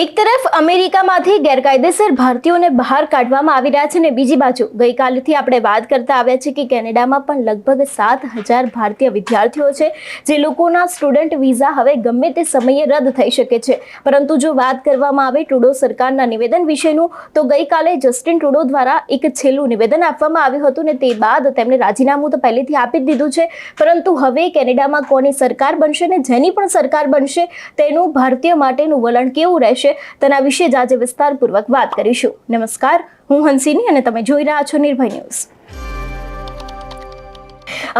એક તરફ અમેરિકામાંથી ગેરકાયદેસર ભારતીયોને બહાર કાઢવામાં આવી રહ્યા છે અને બીજી બાજુ ગઈકાલથી આપણે વાત કરતા આવ્યા છે કે કેનેડામાં પણ લગભગ સાત હજાર ભારતીય વિદ્યાર્થીઓ છે જે લોકોના સ્ટુડન્ટ વિઝા હવે ગમે તે સમયે રદ થઈ શકે છે. પરંતુ જો વાત કરવામાં આવે ટ્રુડો સરકારના નિવેદન વિશેનું, તો ગઈકાલે જસ્ટિન ટ્રુડો દ્વારા એક છેલ્લું નિવેદન આપવામાં આવ્યું હતું ને તે બાદ તેમણે રાજીનામું તો પહેલેથી આપી જ દીધું છે. પરંતુ હવે કેનેડામાં કોની સરકાર બનશે ને જેની પણ સરકાર બનશે તેનું ભારતીય માટેનું વલણ કેવું રહેશે? તેના વિશે જ આજે વિસ્તારપૂર્વક વાત કરીશું. નમસ્કાર, હું હંસિની અને તમે જોઈ રહ્યા છો નિર્ભય ન્યૂઝ.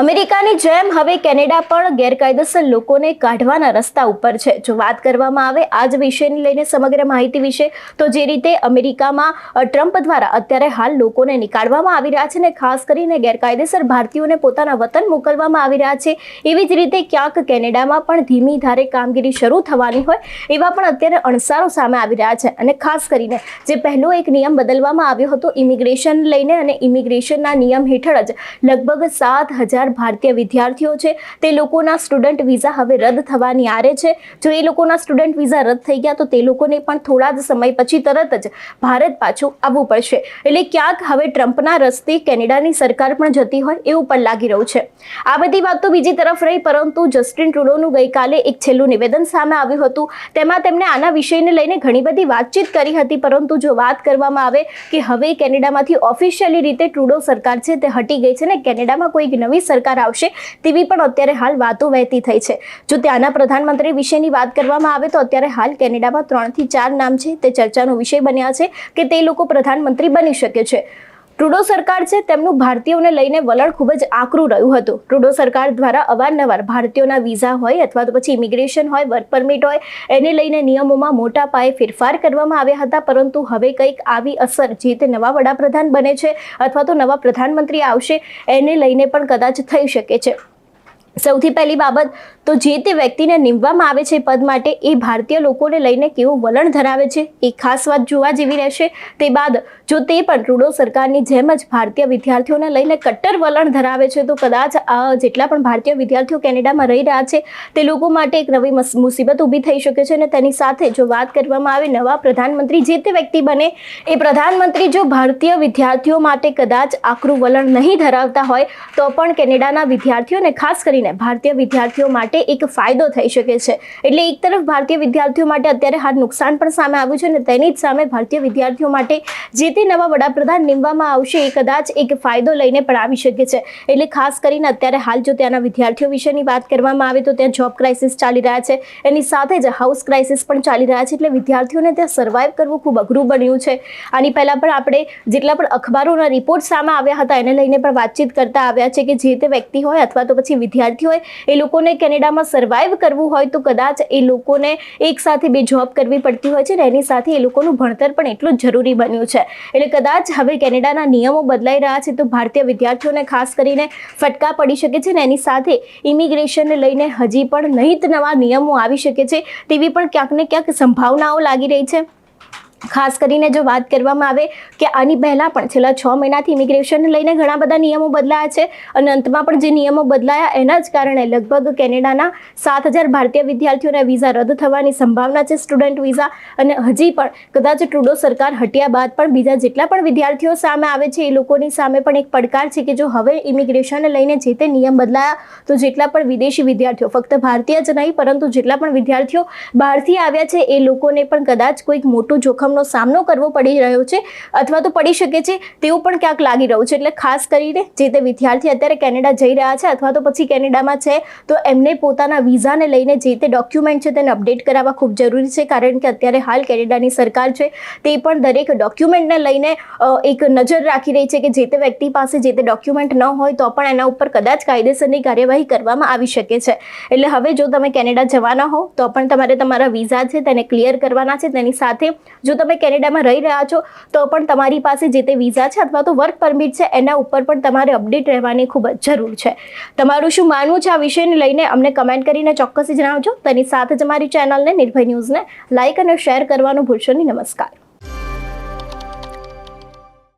અમેરિકાની જેમ હવે કેનેડા પણ ગેરકાયદેસર લોકોને કાઢવાના રસ્તા ઉપર છે. જો વાત કરવામાં આવે આ જ વિષયને લઈને સમગ્ર માહિતી વિશે, તો જે રીતે અમેરિકામાં ટ્રમ્પ દ્વારા અત્યારે હાલ લોકોને નીકાળવામાં આવી રહ્યા છે ને ખાસ કરીને ગેરકાયદેસર ભારતીયોને પોતાના વતન મોકલવામાં આવી રહ્યા છે, એવી જ રીતે ક્યાંક કેનેડામાં પણ ધીમી ધારે કામગીરી શરૂ થવાની હોય, એવા પણ અત્યારે અણસારો સામે આવી રહ્યા છે. અને ખાસ કરીને જે પહેલો એક નિયમ બદલવામાં આવ્યો હતો, ઇમિગ્રેશન લઈને અને ઇમિગ્રેશનના નિયમ હેઠળ જ લગભગ સાત હજાર ભારતીય વિદ્યાર્થીઓ છે. તે લોકોના સ્ટુડન્ટ વિઝા હવે રદ થવાની આરે છે. જો એ લોકોના સ્ટુડન્ટ વિઝા રદ થઈ ગયા તો તે લોકોને પણ થોડા જ સમય પછી તરત જ ભારત પાછું આવવું પડશે. એટલે ક્યાંક હવે ટ્રમ્પના રસ્તે કેનેડાની સરકાર પણ જતી હોય એવું પણ લાગી રહ્યું છે. આ બધી વાત તો બીજી તરફ રહી, પરંતુ જસ્ટિન ટ્રુડોનું ગઈકાલે એક છેલ્લું નિવેદન સામે આવ્યું હતું. તેમાં તેમણે આના વિષયને લઈને ઘણી બધી વાતચીત કરી હતી, પરંતુ જો વાત કરવામાં આવે કે હવે કેનેડામાંથી ઓફિશિયલી રીતે ટ્રુડો સરકાર છે તે હટી ગઈ છે ને કેનેડામાં કોઈક નવી સરકાર આવશે તેવી પણ અત્યારે હાલ વાતો વહેતી થઈ છે. જો ત્યાંના પ્રધાનમંત્રી વિશેની વાત કરવામાં આવે તો અત્યારે હાલ કેનેડામાં ત્રણથી ચાર નામ છે તે ચર્ચાનો વિષય બન્યા છે કે તે લોકો પ્રધાનમંત્રી બની શકે છે. ટ્રુડો સરકાર છે તેમનું ભારતીયોને લઈને વલણ ખૂબ જ આકરું રહ્યું હતું. ટ્રુડો સરકાર દ્વારા અવારનવાર ભારતીયોના વિઝા હોય અથવા તો પછી ઇમિગ્રેશન હોય, વર્ક પરમિટ હોય, એને લઈને નિયમોમાં મોટા પાયે ફેરફાર કરવામાં આવ્યા હતા. પરંતુ હવે કંઈક આવી અસર જે તે નવા વડાપ્રધાન બને છે અથવા તો નવા પ્રધાનમંત્રી આવશે, એને લઈને પણ કદાચ થઈ શકે છે. સૌથી પહેલી બાબત તો જે તે વ્યક્તિને નીમવામાં આવે છે પદ માટે, એ ભારતીય લોકોને લઈને કેવું વલણ ધરાવે છે? એ ખાસ વાત જોવા જેવી રહેશે. તે બાદ જો તે પણ રૂડો સરકારની જેમ જ ભારતીય વિદ્યાર્થીઓને લઈને કટ્ટર વલણ ધરાવે છે, તો કદાચ જેટલા પણ ભારતીય વિદ્યાર્થીઓ કેનેડામાં રહી રહ્યા છે, તે લોકો માટે એક નવી મસ- મુસીબત ઊભી થઈ શકે છે અને તેની સાથે જો વાત કરવામાં આવે નવા પ્રધાનમંત્રી જે તે વ્યક્તિ બને, એ પ્રધાનમંત્રી જો ભારતીય વિદ્યાર્થીઓ માટે કદાચ આકરું વલણ નહીં ધરાવતા હોય, તો પણ કેનેડાના વિદ્યાર્થીઓને ખાસ કરીને ભારતીય વિદ્યાર્થીઓ માટે એક ફાયદો થઈ શકે છે. એટલે એક તરફ ભારતીય વિદ્યાર્થીઓ માટે અત્યારે હાલ નુકસાન પણ સામે આવ્યું છે અને તેની જ સામે ભારતીય વિદ્યાર્થીઓ માટે જે તે નવા વડાપ્રધાન નીમવામાં આવશે એ કદાચ એક ફાયદો લઈને પણ આવી શકે છે. એટલે ખાસ કરીને અત્યારે હાલ જો ત્યાંના વિદ્યાર્થીઓ વિશેની વાત કરવામાં આવે તો ત્યાં જોબ ક્રાઇસિસ ચાલી રહ્યા છે. એની સાથે જ હાઉસ ક્રાઇસિસ પણ ચાલી રહ્યા છે એટલે વિદ્યાર્થીઓને ત્યાં સર્વાઈવ કરવું ખૂબ અઘરું બન્યું છે. આની પહેલાં પણ આપણે જેટલા પણ અખબારોના રિપોર્ટ સામે આવ્યા હતા એને લઈને પણ વાતચીત કરતા આવ્યા છે કે જે તે વ્યક્તિ હોય અથવા તો પછી વિદ્યાર્થી હોય એ લોકોને કેનેડામાં સર્વાઈવ કરવું હોય તો કદાચ એ લોકોને એક સાથે બે જોબ કરવી પડતી હોય છે ને એની સાથે એ લોકોનું ભણતર પણ એટલું જરૂરી બન્યું છે. એટલે કદાચ હવે કેનેડાના નિયમો બદલાઈ રહ્યા છે તો ભારતીય વિદ્યાર્થીઓને ખાસ કરીને ફટકા પડી શકે છે ને એની સાથે ઇમિગ્રેશનને લઈને હજી પણ નહીં નવા નિયમો આવી શકે છે તેવી પણ ક્યાંક ને ક્યાંક સંભાવનાઓ લાગી રહી છે. ખાસ કરીને જો વાત કરવામાં આવે કે આની પહેલાં પણ છેલ્લા છ મહિનાથી ઇમિગ્રેશનને લઈને ઘણા બધા નિયમો બદલાયા છે. અને અંતમાં પણ જે નિયમો બદલાયા એના જ કારણે લગભગ કેનેડાના સાત હજાર ભારતીય વિદ્યાર્થીઓના વિઝા રદ થવાની સંભાવના છે સ્ટુડન્ટ વિઝા અને હજી પણ કદાચ ટ્રુડો સરકાર હટ્યા બાદ પણ બીજા જેટલા પણ વિદ્યાર્થીઓ સામે આવે છે, એ લોકોની સામે પણ એક પડકાર છે કે જો હવે ઇમિગ્રેશનને લઈને જે તે નિયમ બદલાયા, તો જેટલા પણ વિદેશી વિદ્યાર્થીઓ, ફક્ત ભારતીય જ નહીં, પરંતુ જેટલા પણ વિદ્યાર્થીઓ બહારથી આવ્યા છે, એ લોકોને પણ કદાચ કોઈક મોટું જોખમનો સામનો કરવો પડી રહ્યો છે અથવા તો પડી શકે છે તેવું પણ ક્યાંક લાગી રહ્યું છે. એટલે ખાસ કરીને જે તે વિદ્યાર્થી અત્યારે કેનેડા જઈ રહ્યા છે અથવા તો પછી કેનેડામાં છે, તો એમને પોતાના વિઝાને લઈને જે તે ડોક્યુમેન્ટ છે તેને અપડેટ કરાવવા ખૂબ જરૂરી છે. કારણ કે અત્યારે હાલ કેનેડાની સરકાર છે તે પણ દરેક ડોક્યુમેન્ટને લઈને એક નજર રાખી રહી છે કે જે તે વ્યક્તિ પાસે જે તે ડોક્યુમેન્ટ ન હોય તો પણ એના ઉપર કદાચ કાયદેસરની કાર્યવાહી કરવામાં આવી શકે છે. એટલે હવે જો તમે કેનેડા જવાના હો, તો પણ તમારે તમારા વિઝા છે તેને ક્લિયર કરવાના છે. તેની સાથે જો તમે કેનેડામાં રહી રહ્યા છો, તો પણ તમારી પાસે જે તે વિઝા છે અથવા તો વર્ક પરમિટ છે, એના ઉપર પણ તમારે અપડેટ રહેવાની ખૂબ જ જરૂર છે. તમારું શું માનવું છે આ વિષયને લઈને? અમને કમેન્ટ કરીને ચોક્કસ જણાવજો. તેની સાથે જ અમારી ચેનલને, નિર્ભય ન્યૂઝને લાઇક અને શેર કરવાનું ભૂલશો નહીં. નમસ્કાર.